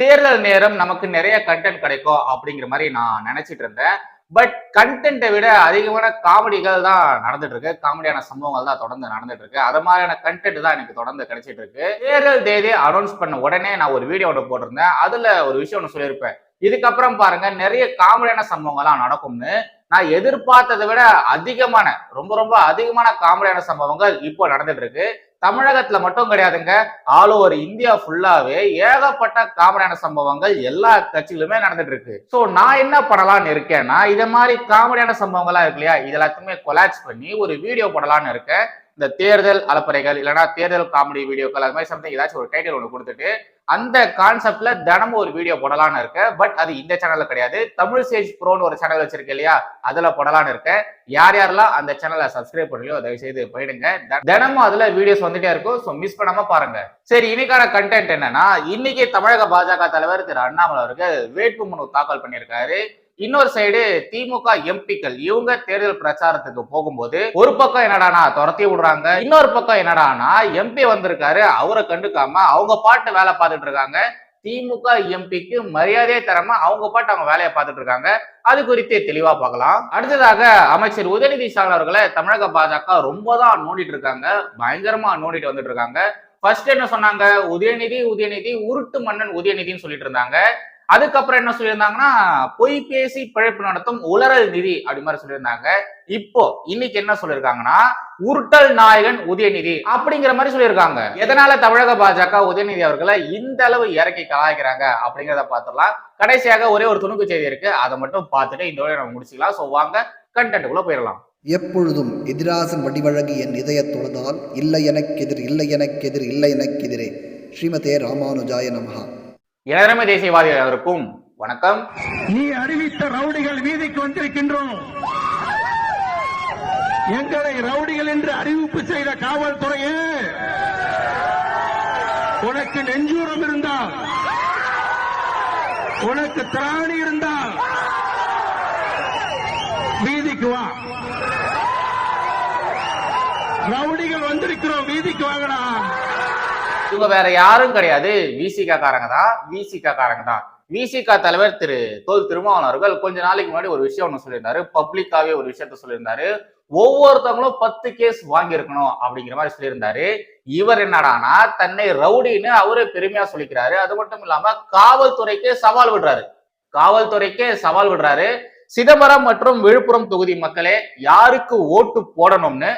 தேர்தல் நேரம் நமக்கு நிறைய கண்டென்ட் கிடைக்கும் அப்படிங்கிற மாதிரி நான் நினைச்சிட்டு இருந்தேன். பட் கண்டென்ட்டை விட அதிகமான காமெடிகள் தான் நடந்துட்டு இருக்கு. காமெடியான சம்பவங்கள் தான் தொடர்ந்து நடந்துட்டு இருக்கு. அது மாதிரியான கண்டென்ட் தான் எனக்கு தொடர்ந்து கிடைச்சிட்டு இருக்கு. தேர்தல் தேதி அனௌன்ஸ் பண்ண உடனே நான் ஒரு வீடியோ ஒன்று போட்டிருந்தேன். அதுல ஒரு விஷயம் ஒன்று சொல்லியிருப்பேன். இதுக்கப்புறம் பாருங்க நிறைய காமெடியான சம்பவங்கள்லாம் நடக்கும்னு நான் எதிர்பார்த்ததை விட அதிகமான ரொம்ப ரொம்ப அதிகமான காமெடியான சம்பவங்கள் இப்போ நடந்துட்டு இருக்கு. தமிழகத்துல மட்டும் கிடையாதுங்க. ஆல் ஓவர் இந்தியா ஃபுல்லாவே ஏகப்பட்ட காமெடியான சம்பவங்கள் எல்லா கட்சிகளுமே நடந்துட்டு இருக்கு. சோ நான் என்ன பண்ணலாம்னு இருக்கேன்னா இதை மாதிரி காமெடியான சம்பவங்கள்லாம் இருக்கு இல்லையா? இது எல்லாத்தையுமே கொலாக்ஸ் பண்ணி ஒரு வீடியோ போடலாம்னு இருக்கேன். இந்த தேர்தல் அலப்பறைகள் இல்லைன்னா தேர்தல் காமெடி வீடியோக்கள் அது மாதிரி சம்திங் ஏதாச்சும் ஒரு டைட்டில் ஒன்று கொடுத்துட்டு அந்த கான்செப்ட்ல தினமும் ஒரு வீடியோ போடலாம்னு இருக்கேன். பட் அது இந்த சேனல்ல கிடையாது. தமிழ் சேஜ் ப்ரோன்னு ஒரு சேனல் வச்சிருக்கேன் இல்லையா? அதுல போடலாம்னு இருக்கேன். யார் யாரெல்லாம் அந்த சேனலை சப்ஸ்கிரைப் பண்ணலையோ தயவு செய்து போயிடுங்க தினமும் அதுல வீடியோஸ் வந்துட்டே இருக்கும். ஸோ மிஸ் பண்ணாம பாருங்க. சரி இன்னைக்கான கண்டென்ட் என்னன்னா இன்னைக்கு தமிழக பாஜக தலைவர் திரு அண்ணாமலை அவருக்கு வேட்புமனு தாக்கல் பண்ணியிருக்காரு. இன்னொரு சைடு திமுக எம்பிக்கள் இவங்க தேர்தல் பிரச்சாரத்துக்கு போகும்போது ஒரு பக்கம் என்னடானா துரத்தி விடுறாங்க இன்னொரு பக்கம் என்னடானா எம்பி வந்திருக்காரு அவரை கண்டுக்காம அவங்க பாட்டு வேலை பார்த்துட்டு இருக்காங்க. திமுக எம்பிக்கு மரியாதையே தராம அவங்க பாட்டு அவங்க வேலையை பார்த்துட்டு இருக்காங்க. அது குறித்து தெளிவா பார்க்கலாம். அடுத்ததாக அமைச்சர் உதயநிதி ஸ்டாலின் அவர்களை தமிழக பாஜக ரொம்ப தான் நோண்டிட்டு இருக்காங்க பயங்கரமா நோண்டிட்டு வந்துட்டு இருக்காங்க. ஃபர்ஸ்ட் என்ன சொன்னாங்க? உதயநிதி உதயநிதி உருட்டு மன்னன் உதயநிதின்னு சொல்லிட்டு இருந்தாங்க. அதுக்கப்புறம் என்ன சொல்லியிருந்தாங்கன்னா பொய் பேசி பிழைப்பு நடத்தும் உலரல் நிதி அப்படி மாதிரி சொல்லியிருந்தாங்க. இப்போ இன்னைக்கு என்ன சொல்லியிருக்காங்கன்னா உருட்டல் நாயகன் உதயநிதி அப்படிங்கிற மாதிரி சொல்லியிருக்காங்க. எதனால தமிழக பாஜக உதயநிதி அவர்களை இந்த அளவு இறக்கி கலாய்க்கிறாங்க அப்படிங்கிறத பார்த்துடலாம். கடைசியாக ஒரே ஒரு துணுக்கு செய்தி இருக்கு. அதை மட்டும் பார்த்துட்டு இந்த வழியை நம்ம முடிச்சுக்கலாம். ஸோ வாங்க கண்டென்ட்டுக்குள்ள போயிடலாம். எப்பொழுதும் எதிராசன் வடிவழகு என் இதய தொழுதால் இல்லை எனக்கெதிர் இல்லை எனக்கெதிர் இல்லை எனக்கெதிரே ஸ்ரீமதே ராமானுஜாய நமகா இளமை தேசியவாதிகள் அவருக்கும் வணக்கம். நீ அறிவித்த ரவுடிகள் வீதிக்கு வந்திருக்கின்றோம். எங்களை ரவுடிகள் என்று அறிவிப்பு செய்த காவல்துறையே உனக்கு நெஞ்சூரம் இருந்தால் உனக்கு திராணி இருந்தால் வீதிக்கு வா. ரவுடிகள் வந்திருக்கிறோம் வீதிக்கு வாங்கடா. இவங்க வேற யாரும் கிடையாது. விசிகா காரங்க தான் விசிகா காரங்க தான் விசிகா தலைவர் திரு தொல் திருமாவன் அவர்கள் கொஞ்ச நாளைக்கு முன்னாடி ஒரு விஷயம் ஒன்று சொல்லியிருந்தாரு. பப்ளிக்காவே ஒரு விஷயத்த சொல்லியிருந்தாரு. ஒவ்வொருத்தவங்களும் பத்து கேஸ் வாங்கியிருக்கணும் அப்படிங்கிற மாதிரி சொல்லியிருந்தாரு. இவர் என்னடானா தன்னை ரவுடின்னு அவரே பெருமையா சொல்லிக்கிறாரு. அது மட்டும் இல்லாம காவல்துறைக்கே சவால் விடுறாரு. காவல்துறைக்கே சவால் விடுறாரு. சிதம்பரம் மற்றும் விழுப்புரம் தொகுதி மக்களே யாருக்கு ஓட்டு போடணும்னு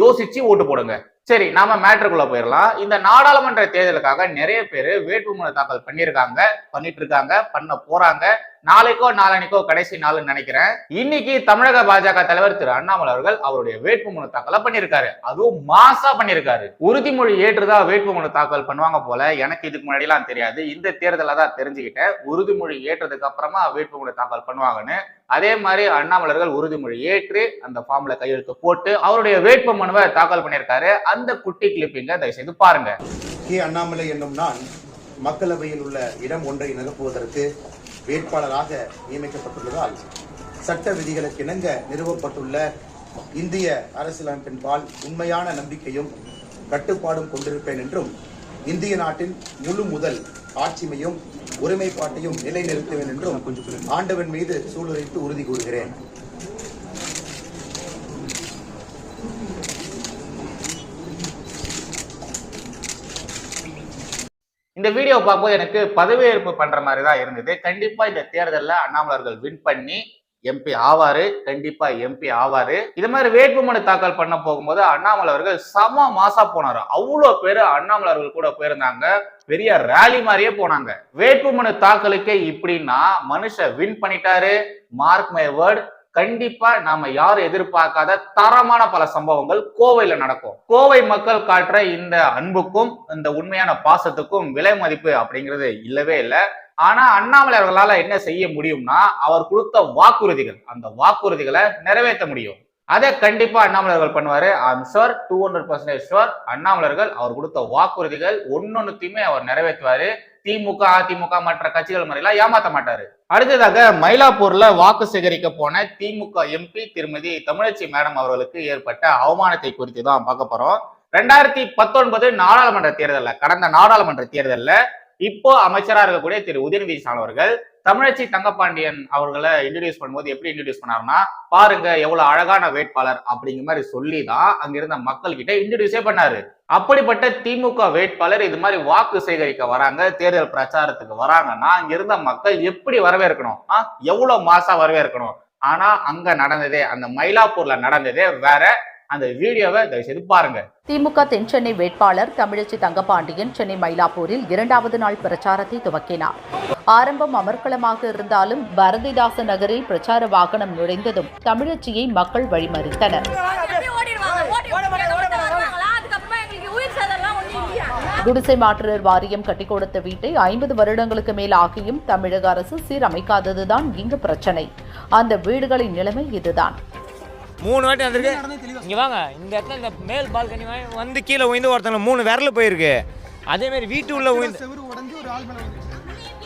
யோசிச்சு ஓட்டு போடுங்க. சரி நாம மேட்ருக்குள்ள போயிடலாம். இந்த நாடாளுமன்ற தேர்தலுக்காக நிறைய பேர் வேட்புமனு தாக்கல் பண்ணியிருக்காங்க பண்ணிட்டு இருக்காங்க பண்ண போறாங்க. நாளைக்கோ நாளனைக்கோ கடைசி நாள்னு நினைக்கிறேன். இன்னைக்கு தமிழக பாஜக தலைவர் திரு அண்ணாமலை அவர்கள் அவருடைய வேட்புமனு தாக்கலை பண்ணியிருக்காரு. அதுவும் மாசா பண்ணியிருக்காரு. உறுதிமொழி ஏற்றுதான் வேட்புமனு தாக்கல் பண்ணுவாங்க போல எனக்கு இதுக்கு முன்னாடிலாம் தெரியாது. இந்த தேர்தலில் தான் தெரிஞ்சுக்கிட்டேன். உறுதிமொழி ஏற்றதுக்கு அப்புறமா வேட்புமனு தாக்கல் பண்ணுவாங்கன்னு. அதே மாதிரி அண்ணாமலர்கள் உறுதிமொழி ஏற்று அந்த ஃபார்ம்ல கையெழுத்து போட்டு அவருடைய வேட்பு மனுவை தாக்கல் பண்ணியிருக்காரு. அந்த குட்டி கிளிப்பிங்க தயவு செய்து பாருங்க. கே அண்ணாமலை என்னும் நான் மக்களவையில் உள்ள இடம் ஒன்றை நிரப்புவதற்கு வேட்பாளராக நியமிக்கப்பட்டுள்ளதால் சட்ட விதிகளுக்கு இணங்க நிறுவப்பட்டுள்ள இந்திய அரசியலமைப்பின் பால் உண்மையான நம்பிக்கையும் கட்டுப்பாடும் கொண்டிருப்பேன் என்றும் இந்திய நாட்டின் முழு முதல் ஆட்சிமையும் ஒருமைப்பாட்டையும் நிலைநிறுத்துவேன் என்றும் ஆண்டவன் மீது சூளுரைத்து உறுதி கூறுகிறேன். இந்த வீடியோ பார்க்கும்போது எனக்கு பதவியேற்பு பண்ற மாதிரி தான் இருந்தது. கண்டிப்பா இந்த தேர்தலில் அண்ணாமலர்கள் வின் பண்ணி எம்பி ஆவாரு. கண்டிப்பா எம்பி ஆவாரு. இது மாதிரி வேட்புமனு தாக்கல் பண்ண போகும்போது அண்ணாமலை அவர்கள் செம மாசா போனாரு. அவ்வளோ பேரு அண்ணாமலை அவர்கள் கூட போயிருந்தாங்க. பெரிய ரேலி மாதிரியே போனாங்க. வேட்புமனு தாக்கலுக்கே இப்படின்னா மனுஷன் வின் பண்ணிட்டாரு. மார்க் மை வேர்ட் கண்டிப்பா நாம யாரும் எதிர்பார்க்காத தரமான பல சம்பவங்கள் கோவையில நடக்கும். கோவை மக்கள் காட்டுற இந்த அன்புக்கும் இந்த உண்மையான பாசத்துக்கும் விலை மதிப்பு அப்படிங்கிறது இல்லவே இல்லை. ஆனா அண்ணாமலை அவர்களால என்ன செய்ய முடியும்னா அவர் கொடுத்த வாக்குறுதிகள் அந்த வாக்குறுதிகளை நிறைவேற்ற முடியும். அதை கண்டிப்பா அண்ணாமலர்கள் பண்ணுவாரு. I'm sure two hundred percentage sure அண்ணாமலர்கள் அவர் கொடுத்த வாக்குறுதிகள் ஒன்னொன்னுத்தையுமே அவர் நிறைவேற்றுவாரு. திமுக அதிமுக மற்ற கட்சிகள் முறையெல்லாம் ஏமாத்த மாட்டாரு. அடுத்ததாக மயிலாப்பூர்ல வாக்கு சேகரிக்க போன திமுக எம்பி திருமதி தமிழச்சி மேடம் அவர்களுக்கு ஏற்பட்ட அவமானத்தை குறித்து தான் பார்க்க போறோம். ரெண்டாயிரத்தி பத்தொன்பது நாடாளுமன்ற தேர்தல்ல கடந்த நாடாளுமன்ற தேர்தல்ல இப்போ அமைச்சராக இருக்கக்கூடிய திரு உதயநிதி அவர்கள் தமிழச்சி தங்கப்பாண்டியன் அவர்களை இன்ட்ரடியூஸ் பண்ணும்போது எப்படி இன்ட்ரடியூஸ் பண்ணாருன்னா பாருங்க எவ்வளவு அழகான வேட்பாளர் அப்படிங்கிற மாதிரி சொல்லி தான் அங்கிருந்த மக்கள் கிட்ட இன்ட்ரடியூஸே பண்ணாரு. அப்படிப்பட்ட திமுக வேட்பாளர் இது மாதிரி வாக்கு சேகரிக்க வராங்க தேர்தல் பிரச்சாரத்துக்கு வராங்கன்னா அங்க இருந்த மக்கள் எப்படி வரவேற்கணும்? ஆ, எவ்வளவு மாசா வரவேற்கணும்? ஆனா அங்க நடந்ததே அந்த மயிலாப்பூர்ல நடந்ததே வேற அந்த வீடியோவை தயவு செய்து பாருங்க. திமுக தென்சென்னை வேட்பாளர் தமிழச்சி தங்கபாண்டியன் சென்னை மயிலாப்பூரில் இரண்டாவது நாள் பிரச்சாரத்தை துவக்கினார். ஆரம்பம் அமர்க்களமாக இருந்தாலும் பாரதிதாசன் நகரில் பிரச்சார வாகனம் நுழைந்ததும் தமிழச்சியை மக்கள் வழிமறித்தனர். குடிசை மாற்றுநர் வாரியம் கட்டிக் கொடுத்த வீட்டை ஐம்பது வருடங்களுக்கு மேல் ஆகியும் தமிழக அரசு சீரமைக்காததுதான் இங்கு பிரச்சனை. அந்த வீடுகளின் நிலைமை இதுதான். மூணு வாட்டி வந்திருக்கு. இங்கே வாங்க. இந்த இடத்துல இந்த மேல் பால்கனி வந்து கீழே உயிந்து ஒருத்தங்க மூணு விரல் போயிருக்கு. அதே மாதிரி வீட்டு உள்ள உயிந்து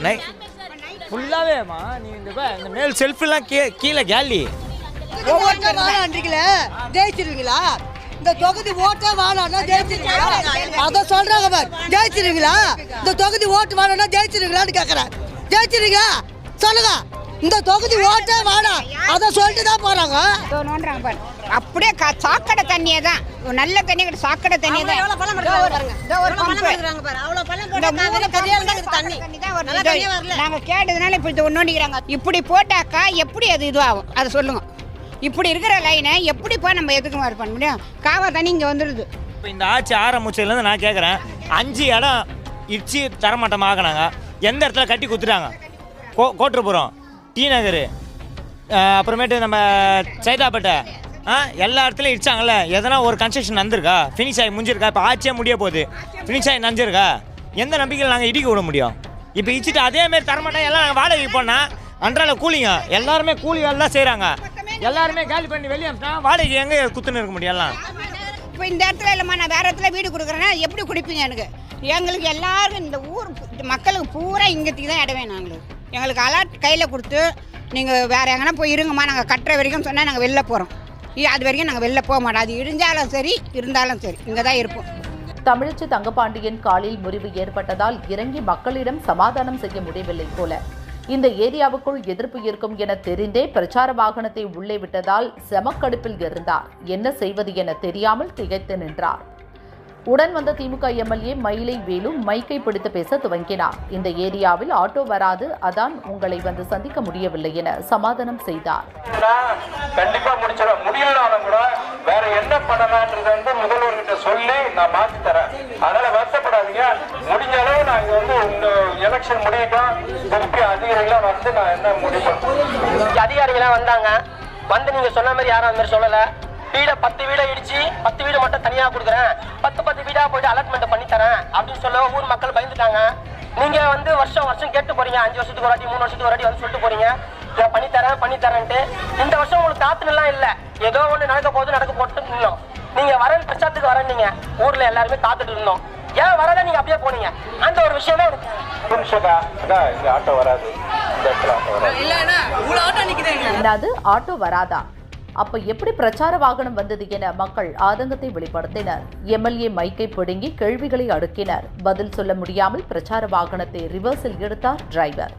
நை ஃபுல்லாவேம்மா நீ இந்த இந்த மேல் செல்ஃபெல்லாம் கீ கீழே கேலி. ஒவ்வொருத்தர் வாழான்றீங்களே ஜெயிச்சிருவீங்களா? இந்த தொகுதி ஓட்டே வாழான்னா ஜெயிச்சிருவீங்களா? அத சொல்றாங்க பார். ஜெயிச்சிருவீங்களா? இந்த தொகுதி ஓட்டு வாழான்னா ஜெயிச்சிருவீங்களான்னு கேக்குறேன். ஜெயிச்சிருவீங்களா? சொல்லுங்க. இந்த தொகுதி ஓட்டே வாடா அத சொல்லிட்டு தான் போறாங்க. நோண்டுறாங்க பாரு. அப்படியே க- சாக்கடை தண்ணியே தான் நல்ல தண்ணி கிடையாது சாக்கடை தண்ணியே தான் இதோ ஒரு- இதோ ஒரு பம்பு. இந்த மூணு பம்பு சாக்கடை தண்ணி தான் வருது. இதோ நாங்க கேட்டதுனால இப்படி நோண்டிக்கிறாங்க இப்படி போட்டாக்கா எப்படி அது இதுவாகும்? அதை சொல்லுங்க. இப்படி இருக்கிற லைனை எப்படிப்பா நம்ம எதுக்கு மாதிரி பண்ண முடியும்? காவா தண்ணி இங்கே வந்துடுது இப்போ இந்த ஆட்சி ஆரம்பிச்சதுலேருந்து நான் கேட்குறேன் அஞ்சு இடம் இடிச்சு தரமாட்டம் ஆகினாங்க எந்த இடத்துல கட்டி குத்துட்டாங்க? கோ கோட்டுப்புறம். டி நகர். அப்புறமேட்டு நம்ம சைதாப்பேட்டை. ஆ எல்லா இடத்துலையும் இடிச்சாங்கல்ல எதனா ஒரு கன்ஸ்ட்ரக்ஷன் நந்திருக்கா ஃபினிஷ் ஆகி முடிஞ்சிருக்கா? இப்போ ஆட்சியே முடிய போகுது. ஃபினிஷ் ஆகி நஞ்சிருக்கா எந்த நம்பிக்கையில் நாங்கள் இடிக்க விட முடியும்? இப்போ இடிச்சிட்டு அதேமாரி தரமாட்டோம் எல்லாம் நாங்கள் வாடகைக்கு போனால் அன்றாட கூலிங்க எல்லாருமே கூலி வேலை தான் செய்கிறாங்க எல்லாருமே காலி பண்ணி வெளியே அனுப்பிட்டா வாடகை எங்கே குத்துன்னு இருக்க முடியும் எல்லாம்? இப்போ இந்த இடத்துல இல்லைம்மா நான் வேறு இடத்துல வீடு கொடுக்குறேன்னா எப்படி கொடுப்பீங்க எனக்கு? எங்களுக்கு எல்லாருக்கும் இந்த ஊர் மக்களுக்கு பூரா இங்கத்துக்கு தான் இடவே நாங்களுக்கு எங்களுக்கு எங்களுக்கு அலர்ட் கையில் கொடுத்து நீங்கள் வேறு எங்கன்னா போய் இருங்கம்மா நாங்கள் கட்டுற வரைக்கும் சொன்னால் நாங்கள் வெளில போகிறோம் அது வரைக்கும் நாங்கள் வெளில போக மாட்டோம். அது இடிஞ்சாலும் சரி இருந்தாலும் சரி இங்கே தான் இருப்போம். தமிழச்சி தங்கபாண்டியன் காலில் முறிவு ஏற்பட்டதால் இறங்கி மக்களிடம் சமாதானம் செய்ய முடியவில்லை போல. இந்த ஏரியாவுக்குள் எதிர்ப்பு இருக்கும் என தெரிந்தே பிரச்சார வாகனத்தை உள்ளே விட்டதால் செமக்கடுப்பில் இருந்தார். என்ன செய்வது என தெரியாமல் திகைத்து நின்றார். உடன் வந்த திமுக எம்எல்ஏ மயிலை வேலு மைக்கை பிடித்து பேச துவங்கினார். இந்த ஏரியாவில் ஆட்டோ வராது அதான் உங்களை வந்து சந்திக்க முடியவில்லை என சமாதானம் செய்தார். கண்டிப்பா முடிச்சிட முடியலனாலும் கூட வேற என்ன பண்ணலாம்ன்றத வந்து முதல்வர்கிட்ட சொல்லி நான் மாத்தி தரேன். அதனால வருத்தப்படாதீங்க. முடிஞ்ச அளவு நாங்க வந்து இந்த எலெக்ஷன் முடியட்டும். திருப்பி அதிகாரிகளா வந்து நான் என்ன முடிவு அதிகாரிகளாம் வந்தாங்க. வந்து நீங்க சொன்ன மாதிரி யாரும் அந்த மாதிரி சொல்லல. வீட பத்து வீடை இடிச்சு பத்து வீடு மட்டும் தனியா கொடுக்குறேன். பத்து பத்து வீடா போயிட்டு அலாட்மெண்ட் பண்ணி தரேன் அப்படின்னு சொல்ல ஊர் மக்கள் பயந்துட்டாங்க. நீங்க வந்து வருஷம் வருஷம் கேட்டு போறீங்க. அஞ்சு வருஷத்துக்கு ஒரு வாட்டி மூணு வருஷத்துக்கு ஒரு வாட்டி வந்து சொல்லிட்டு போறீங்க. நான் பண்ணி தரேன் பண்ணி தரேன்ட்டு இந்த வருஷம் உங்களுக்கு காத்துலாம் இல்ல. ஏதோ ஒண்ணு நடக்க போகுது நடக்க போட்டு நின்னோம். நீங்க வரேன் பிரச்சாரத்துக்கு வரேன் நீங்க. ஊர்ல எல்லாருமே காத்துட்டு இருந்தோம். ஏன் வரல நீங்க அப்படியே போனீங்க? அந்த ஒரு விஷயம் தான் எனக்கு இங்க ஆட்டோ வராது. இந்த இடத்துல ஆட்டோ வராது. ஆட்டோ வராதா? அப்ப எப்படி பிரச்சார வாகனம் வந்தது என மக்கள் ஆதங்கத்தை வெளிப்படுத்தினர். எம்எல்ஏ மைக்கை பிடுங்கி கேள்விகளை அடுக்கினர். பதில் சொல்ல முடியாமல் பிரச்சார வாகனத்தை ரிவர்ஸில் எடுத்தார் டிரைவர்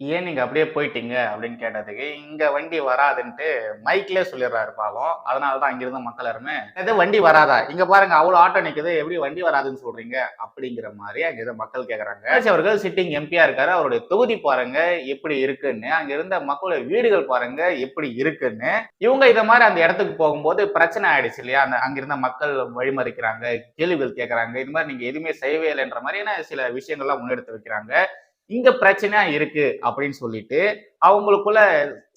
ஏன் நீங்க அப்படியே போயிட்டீங்க அப்படின்னு கேட்டதுக்கு இங்க வண்டி வராதுன்ட்டு மைக்ல சொல்லிடுறாரு பாவம். அதனாலதான் அங்க இருந்த மக்கள் எல்லாருமே இது வண்டி வராதா? இங்க பாருங்க அவ்வளவு ஆட்டோ நிக்குது. எப்படி வண்டி வராதுன்னு சொல்றீங்க? அப்படிங்கிற மாதிரி அங்கிருந்த மக்கள் கேக்குறாங்க. அவர்கள் சிட்டிங் எம்பியா இருக்காரு. அவருடைய தொகுதி பாருங்க எப்படி இருக்குன்னு. அங்க இருந்த மக்களுடைய வீடுகள் பாருங்க எப்படி இருக்குன்னு. இவங்க இத மாதிரி அந்த இடத்துக்கு போகும்போது பிரச்சனை ஆயிடுச்சு இல்லையா? அந்த அங்கிருந்த மக்கள் வழிமறிக்கிறாங்க கேள்விகள் கேட்குறாங்க இது மாதிரி நீங்க எதுவுமே செய்யவே இல்லைன்ற மாதிரியான சில விஷயங்கள்லாம் முன்னெடுத்து வைக்கிறாங்க. இங்க பிரச்சனையா இருக்கு அப்படின்னு சொல்லிட்டு அவங்களுக்குள்ள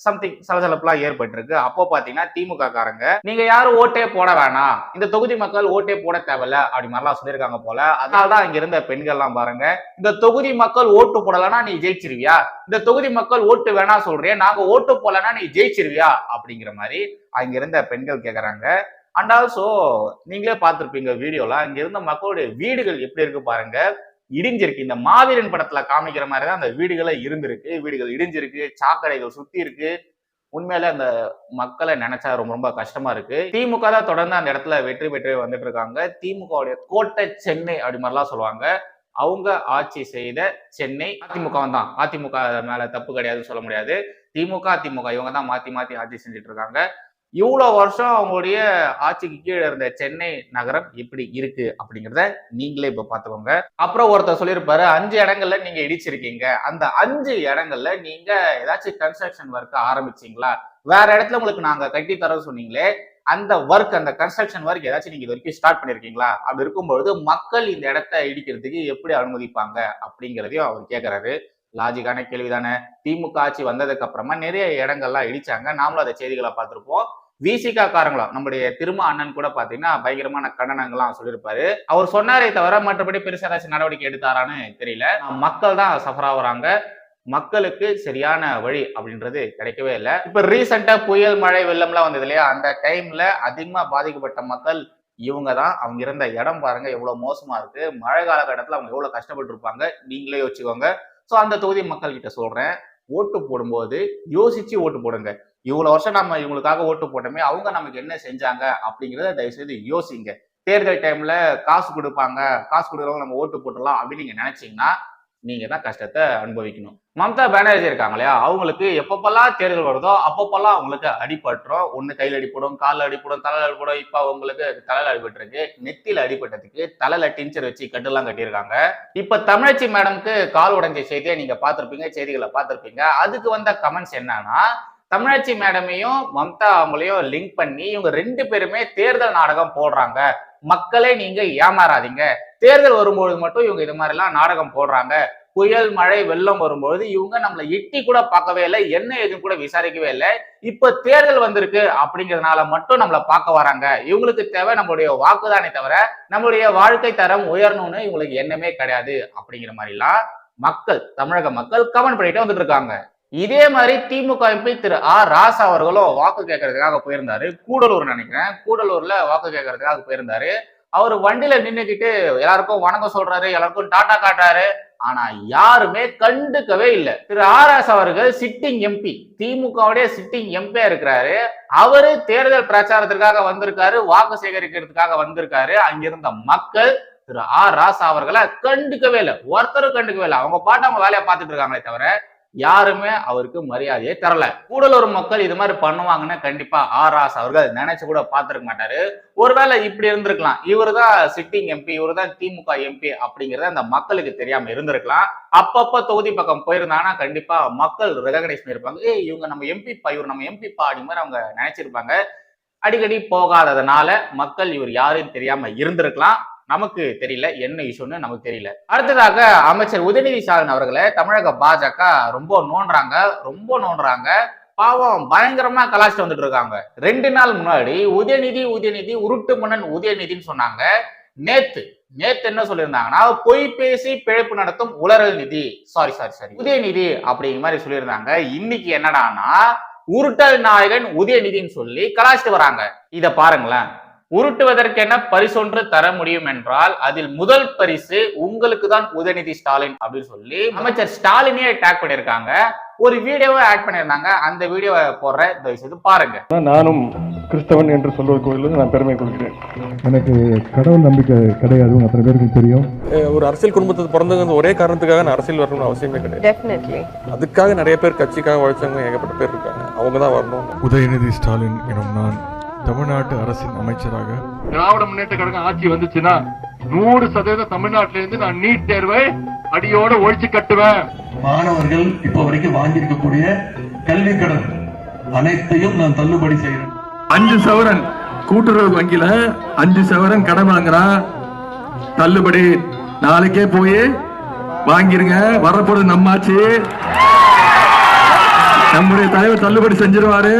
சம்திங் சலசலப்புலாம் ஏற்பட்டிருக்கு. அப்போ பாத்தீங்கன்னா திமுக காரங்க நீங்க யாரும் ஓட்டே போட வேணாம். இந்த தொகுதி மக்கள் ஓட்டே போட தேவையில்ல. அப்படி மாதிரிலாம் சொல்லியிருக்காங்க போல. அதனாலதான் அங்க இருந்த பெண்கள்லாம் பாருங்க இந்த தொகுதி மக்கள் ஓட்டு போடலன்னா நீ ஜெயிச்சிருவியா? இந்த தொகுதி மக்கள் ஓட்டு வேணா சொல்றிய நாங்க ஓட்டு போடலன்னா நீ ஜெயிச்சிருவியா? அப்படிங்கிற மாதிரி அங்க இருந்த பெண்கள் கேக்குறாங்க. அண்ட் ஆல்சோ நீங்களே பார்த்துருப்பீங்க வீடியோல அங்க இருந்த மக்களுடைய வீடுகள் எப்படி இருக்கு பாருங்க இடிஞ்சிருக்கு. இந்த மாவீரன் படத்துல காமிக்கிற மாதிரி தான் அந்த வீடுகளை இருந்திருக்கு. வீடுகள் இடிஞ்சிருக்கு சாக்கடைகள் சுத்தி இருக்கு. உண்மையில அந்த மக்களை நினைச்சா ரொம்ப ரொம்ப கஷ்டமா இருக்கு. திமுக தான் தொடர்ந்து அந்த இடத்துல வெற்றி பெற்று வந்துட்டு இருக்காங்க. திமுகவுடைய கோட்டை சென்னை அப்படி மாதிரிலாம் சொல்லுவாங்க. அவங்க ஆட்சி செய்த சென்னை அதிமுக தான் அதிமுக மேல தப்பு கிடையாதுன்னு சொல்ல முடியாது. திமுக அதிமுக இவங்க தான் மாத்தி மாத்தி ஆட்சி செஞ்சுட்டு இருக்காங்க. இவ்வளோ வருஷம் அவங்களுடைய ஆட்சிக்கு கீழே இருந்த சென்னை நகரம் எப்படி இருக்கு அப்படிங்கிறத நீங்களே இப்போ பார்த்துக்கோங்க. அப்புறம் ஒருத்தர் சொல்லியிருப்பாரு அஞ்சு இடங்கள்ல நீங்க இடிச்சிருக்கீங்க. அந்த அஞ்சு இடங்கள்ல நீங்க ஏதாச்சும் கன்ஸ்ட்ரக்ஷன் ஒர்க் ஆரம்பிச்சீங்களா? வேற இடத்துல உங்களுக்கு நாங்க கட்டி தரோம் சொன்னீங்களே அந்த ஒர்க் அந்த கன்ஸ்ட்ரக்ஷன் ஒர்க் ஏதாச்சும் நீங்க இது வரைக்கும் ஸ்டார்ட் பண்ணிருக்கீங்களா? அப்படி இருக்கும்பொழுது மக்கள் இந்த இடத்த இடிக்கிறதுக்கு எப்படி அனுமதிப்பாங்க அப்படிங்கிறதையும் அவர் கேட்கறாரு லாஜிக்கான கேள்விதானே. திமுக ஆட்சி வந்ததுக்கு அப்புறமா நிறைய இடங்கள்லாம் இடிச்சாங்க. நாமளும் அதை செய்திகளை பார்த்துருப்போம். விசிகா காரங்களும் நம்முடைய திருமா அண்ணன் கூட பாத்தீங்கன்னா பயங்கரமான கண்டனங்கள்லாம் சொல்லியிருப்பாரு. அவர் சொன்னாரே தவிர மற்றபடி பெருசாக ஏதாச்சும் நடவடிக்கை எடுத்தாரான்னு தெரியல. மக்கள் தான் சஃபர் ஆகுறாங்க. மக்களுக்கு சரியான வழி அப்படின்றது கிடைக்கவே இல்லை. இப்ப ரீசெண்டா புயல் மழை வெள்ளம்லாம் வந்தது இல்லையா? அந்த டைம்ல அதிகமா பாதிக்கப்பட்ட மக்கள் இவங்க தான். அவங்க இருந்த இடம் பாருங்க எவ்வளவு மோசமா இருக்கு. மழை காலகட்டத்தில் அவங்க எவ்வளவு கஷ்டப்பட்டு இருப்பாங்க நீங்களே யோசிச்சுக்கோங்க. ஸோ அந்த தொகுதி மக்கள் கிட்ட சொல்றேன். ஓட்டு போடும்போது யோசிச்சு ஓட்டு போடுங்க. இவ்வளவு வருஷம் நம்ம இவங்களுக்காக ஓட்டு போட்டோமே அவங்க நமக்கு என்ன செஞ்சாங்க அப்படிங்கிறத தயவு செய்து யோசிங்க. தேர்தல் டைம்ல காசு கொடுப்பாங்க. காசு கொடுக்குறவங்க நம்ம ஓட்டு போட்டுடலாம் அப்படின்னு நீங்க நினைச்சீங்கன்னா நீங்க தான் கஷ்டத்தை அனுபவிக்கணும். மம்தா பானர்ஜி இருக்காங்க இல்லையா? அவங்களுக்கு எப்பப்பெல்லாம் தேர்தல் வருதோ அப்பப்பெல்லாம் அவங்களுக்கு அடிபட்டுரும். ஒன்று கையில் அடிப்படும் காலில் அடிப்படும் தலையில் அடிப்படும் இப்ப அவங்களுக்கு தலையில் அடிபட்டுருக்கு. நெத்தியில் அடிபட்டதுக்கு தலையில டிஞ்சர் வச்சு கட்டெல்லாம் கட்டியிருக்காங்க. இப்ப தமிழச்சி மேடம்க்கு கால் உடைஞ்ச செய்தியை நீங்க பார்த்துருப்பீங்க செய்திகளை பார்த்திருப்பீங்க. அதுக்கு வந்த கமெண்ட்ஸ் என்னன்னா தமிழச்சி மேடமையும் மம்தா அவங்களையும் லிங்க் பண்ணி இவங்க ரெண்டு பேருமே தேர்தல் நாடகம் போடுறாங்க. மக்களே நீங்க ஏமாறாதீங்க. தேர்தல் வரும்பொழுது மட்டும் இவங்க இது மாதிரி எல்லாம் நாடகம் போடுறாங்க. புயல் மழை வெள்ளம் வரும்பொழுது இவங்க நம்மளை எட்டி கூட பார்க்கவே இல்லை என்ன எதுவும் கூட விசாரிக்கவே இல்லை. இப்ப தேர்தல் வந்திருக்கு அப்படிங்கறதுனால மட்டும் நம்மளை பார்க்க வராங்க. இவங்களுக்கு தேவை நம்மளுடைய வாக்குதானே தவிர நம்மளுடைய வாழ்க்கை தரம் உயரணும்னு இவங்களுக்கு எண்ணமே கிடையாது அப்படிங்கிற மாதிரிலாம் மக்கள் தமிழக மக்கள் கமெண்ட் பண்ணிட்டு வந்துட்டு இருக்காங்க. இதே மாதிரி திமுக எம்பி திரு ஆர் ராசா அவர்களும் வாக்கு கேட்கறதுக்காக போயிருந்தாரு. கூடலூர் நினைக்கிறேன். கூடலூர்ல வாக்கு கேட்கறதுக்காக போயிருந்தாரு. அவர் வண்டியில நின்னுக்கிட்டு எல்லாருக்கும் வணக்கம் சொல்றாரு எல்லாருக்கும் டாட்டா காட்டுறாரு. ஆனா யாருமே கண்டுக்கவே இல்லை. திரு ஆர் எஸ் அவர்கள் சிட்டிங் எம்பி திமுகவுடைய சிட்டிங் எம்பியா இருக்கிறாரு. அவரு தேர்தல் பிரச்சாரத்திற்காக வந்திருக்காரு வாக்கு சேகரிக்கிறதுக்காக வந்திருக்காரு. அங்கிருந்த மக்கள் திரு ஆர் ராசா அவர்களை கண்டுக்கவே இல்லை. ஒருத்தரும் கண்டுக்கவே இல்லை. அவங்க பாட்டு அவங்க வேலையை பார்த்துட்டு இருக்காங்களே தவிர யாருமே அவருக்கு மரியாதையை தரல. கூடலூர் மக்கள் இது மாதிரி பண்ணுவாங்கன்னா கண்டிப்பா ஆர் ஆஸ் அவர்கள் நினைச்சு கூட பார்த்திருக்க மாட்டாரு. ஒருவேளை இப்படி இருந்திருக்கலாம். இவரு தான் சிட்டிங் எம்பி இவரு தான் திமுக எம்பி அப்படிங்கிறத அந்த மக்களுக்கு தெரியாம இருந்திருக்கலாம். அப்பப்ப தொகுதி பக்கம் போயிருந்தாங்கன்னா கண்டிப்பா மக்கள் ரெகனைஸ் பண்ணிருப்பாங்க. ஏய் இவங்க நம்ம எம்பி பா இவர் நம்ம எம்பி பா அப்படி மாதிரி அவங்க நினைச்சிருப்பாங்க. அடிக்கடி போகாததுனால மக்கள் இவர் யாருன்னு தெரியாம இருந்திருக்கலாம். நமக்கு தெரியல என்ன இஷ்யூன்னு நமக்கு தெரியல. அடுத்ததாக அமைச்சர் உதயநிதி ஸ்டாலின் அவர்களை தமிழக பாஜக ரொம்ப நோண்டுறாங்க ரொம்ப நோண்டுறாங்க. பாவம் பயங்கரமா கலாச்சிட்டு வந்துட்டு இருக்காங்க. ரெண்டு நாள் முன்னாடி உதயநிதி உதயநிதி உருட்டு மன்னன் உதயநிதின்னு சொன்னாங்க. நேத்து நேத்து என்ன சொல்லியிருந்தாங்கன்னா பொய் பேசி பிழைப்பு நடத்தும் உளறல் நிதி. சாரி சாரி சாரி உதயநிதி அப்படிங்கிற மாதிரி சொல்லியிருந்தாங்க. இன்னைக்கு என்னடான்னா உருட்டல் நாயகன் உதயநிதின்னு சொல்லி கலாச்சிட்டு வராங்க. இத பாருங்களேன். உருட்டுவதற்கென பரிசொன்று தர முடியும் என்றால் அதில் முதல் பரிசு உங்களுக்கு தான் உதயநிதி ஸ்டாலின் அப்படின்னு சொல்லி அமைச்சர் ஸ்டாலினே டேக் பண்ணியிருக்காங்க. ஒரு வீடியோவை ஆட் பண்ணியிருந்தாங்க. அந்த வீடியோவை போடுற தயவு செய்து பாருங்க நானும் கிறிஸ்தவன் என்று சொல்வது கோயிலிருந்து நான் பெருமை கொள்கிறேன். எனக்கு கடவுள் நம்பிக்கை கிடையாது. அத்தனை பேருக்கு தெரியும். ஒரு அரசியல் குடும்பத்துக்கு பிறந்தது ஒரே காரணத்துக்காக நான் அரசியல் வரணும்னு அவசியமே கிடையாது. அதுக்காக நிறைய பேர் கட்சிக்காக உழைச்சவங்க ஏகப்பட்ட பேர் இருக்காங்க. அவங்க தான் வரணும். உதயநிதி ஸ்டாலின் எனும் நான் தமிழ்நாட்டு அரசின் அமைச்சராக திராவிட முன்னேற்ற கழகம் ஆட்சி வந்துச்சுன்னா நூறு சதவீதம் தமிழ்நாட்டில இருந்து நான் நீட் தேர்வை அடியோட ஒழிச்சு கட்டுவேன். மாணவர்கள் இப்போ வரைக்கும் வாங்கியிருக்கக்கூடிய கல்வி கடன் அனைத்தையும் நான் தள்ளுபடி செய்கிறேன். அஞ்சு சவரன் கூட்டுறவு வங்கியில அஞ்சு சவரன் கடன் வாங்குறான். தள்ளுபடி நாளைக்கே போய் வாங்கிருங்க. வரப்போறது நம்மாச்சு நம்முடைய தலைவர் தள்ளுபடி செஞ்சிருவாரு.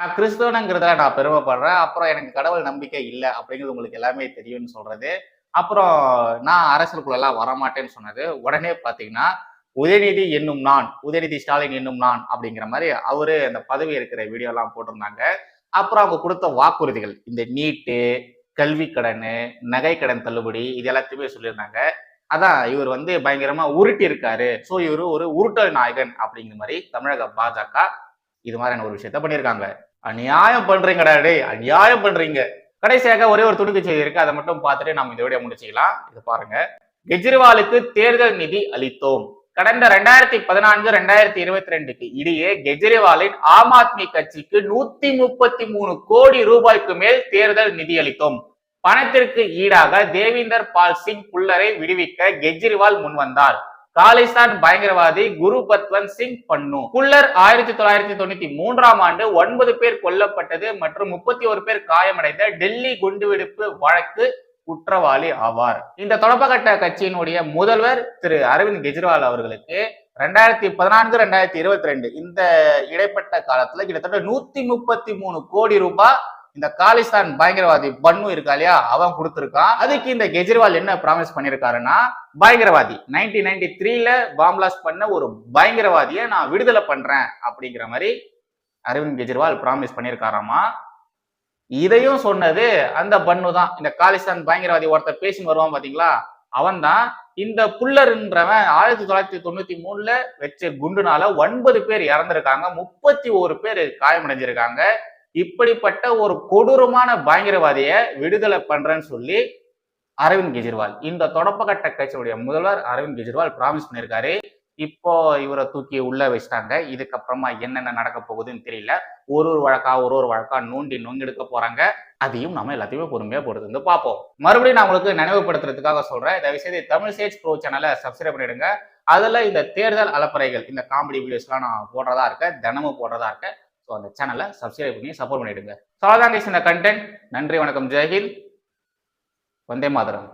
நான் கிறிஸ்தவனுங்கிறதுல நான் பெருமைப்படுறேன். அப்புறம் எனக்கு கடவுள் நம்பிக்கை இல்லை அப்படிங்கிறது உங்களுக்கு எல்லாமே தெரியும்னு சொல்றது. அப்புறம் நான் அரசியலுக்குள்ளெல்லாம் வரமாட்டேன்னு சொன்னது. உடனே பார்த்தீங்கன்னா உதயநிதி என்னும் நான் உதயநிதி ஸ்டாலின் என்னும் நான் அப்படிங்கிற மாதிரி அவரு அந்த பதவி இருக்கிற வீடியோலாம் போட்டிருந்தாங்க. அப்புறம் அவங்க கொடுத்த வாக்குறுதிகள் இந்த நீட்டு கல்வி கடன் நகை கடன் தள்ளுபடி இது எல்லாத்தையுமே சொல்லியிருந்தாங்க. அதான் இவர் வந்து பயங்கரமா உருட்டி இருக்காரு ஸோ இவர் ஒரு உருட்டல் நாயகன் அப்படிங்கிற மாதிரி தமிழக பாஜக இது மாதிரியான ஒரு விஷயத்த பண்ணியிருக்காங்க. அநியாயம் பண்றீங்கடா டேய் அநியாயம் பண்றீங்க. கடைசியாக ஒரே ஒரு துணுக்கு செய்தி இருக்கு. அதை மட்டும் பார்த்துட்டு நம்ம இந்த வீடியோ முடிச்சுக்கலாம். இது பாருங்க. கெஜ்ரிவாலுக்கு தேர்தல் நிதி அளித்தோம். கடந்த ரெண்டாயிரத்தி பதினான்கு ரெண்டாயிரத்தி இருபத்தி ரெண்டுக்கு இடையே கெஜ்ரிவாலின் ஆம் ஆத்மி கட்சிக்கு நூத்தி முப்பத்தி மூணு கோடி ரூபாய்க்கு மேல் தேர்தல் நிதி அளித்தோம். பணத்திற்கு ஈடாக தேவிந்தர் பால் சிங் புல்லரை விடுவிக்க கெஜ்ரிவால் முன்வந்தார் காலிஸ்தான் பயங்கரவாதி குரு பத்வந்த் சிங் பன்னு. புல்லர் ஆயிரத்தி தொள்ளாயிரத்தி தொண்ணூத்தி மூன்றாம் ஆண்டு ஒன்பது பேர் கொல்லப்பட்டது மற்றும் முப்பத்தி ஒரு பேர் காயமடைந்த டெல்லி குண்டுவெடிப்பு வழக்கு குற்றவாளி ஆவார். இந்த தொடப்பகட்ட கட்சியினுடைய முதல்வர் திரு அரவிந்த் கெஜ்ரிவால் அவர்களுக்கு ரெண்டாயிரத்தி பதினான்கு ரெண்டாயிரத்தி இருபத்தி ரெண்டு இந்த இடைப்பட்ட காலத்துல கிட்டத்தட்ட நூத்தி முப்பத்தி மூணு கோடி ரூபாய் இந்த காலிஸ்தான் பயங்கரவாதி பன்னு இருக்கா இல்லையா? அவன் கொடுத்துருக்கான். அதுக்கு இந்த கெஜ்ரிவால் என்ன ப்ராமிஸ் பண்ணியிருக்காருன்னா பயங்கரவாதி. நைன்டீன் நைன்டி த்ரீல பாம்பிளாஸ்ட் பண்ண ஒரு பயங்கரவாதியை நான் விடுதலை பண்றேன் அப்படிங்கிற மாதிரி அரவிந்த் கெஜ்ரிவால் ப்ராமிஸ் பண்ணியிருக்காராமா இதையும் சொன்னது அந்த பன்னு தான். இந்த காலிஸ்தான் பயங்கரவாதி ஒருத்தர் பேசின்னு வருவான் பாத்தீங்களா? அவன் தான். இந்த புல்லர்ன்றவன் ஆயிரத்தி தொள்ளாயிரத்தி தொண்ணூத்தி மூணுல வச்ச குண்டுனால ஒன்பது பேர் இறந்திருக்காங்க. முப்பத்தி ஒரு பேர் காயமடைஞ்சிருக்காங்க. இப்படிப்பட்ட ஒரு கொடூரமான பயங்கரவாதிய விடுதலை பண்றேன்னு சொல்லி அரவிந்த் கெஜ்ரிவால் இந்த தொடப்பக்கட்ட கட்சியுடைய முதல்வர் அரவிந்த் கெஜ்ரிவால் ப்ராமிஸ் பண்ணியிருக்காரு. இப்போ இவரை தூக்கி உள்ள வச்சிட்டாங்க. இதுக்கப்புறமா என்னென்ன நடக்க போகுதுன்னு தெரியல. ஒரு ஒரு வழக்கா ஒரு ஒரு வழக்கா நோண்டி நொங்கெடுக்க போறாங்க. அதையும் நம்ம எல்லாத்தையுமே பொறுமையா பொறுத்து வந்து பார்ப்போம். மறுபடியும் நான் உங்களுக்கு நினைவுபடுத்துறதுக்காக சொல்றேன். தயவு செய்து தமிழ் சேஜ் ப்ரோ சேனலை சப்ஸ்கிரைப் பண்ணிடுங்க. அதுல இந்த தேர்தல் அலப்பறைகள் இந்த காமெடி வீடியோஸ்லாம் நான் போடுறதா இருக்கேன். தினமும் போடுறதா இருக்கேன். ஸோ அந்த சேனலை சப்ஸ்கிரைப் பண்ணி சப்போர்ட் பண்ணிடுங்க. ஸோ இந்த கண்டென்ட் நன்றி வணக்கம். ஜெயஹிந்த் வந்தே மாதரம்.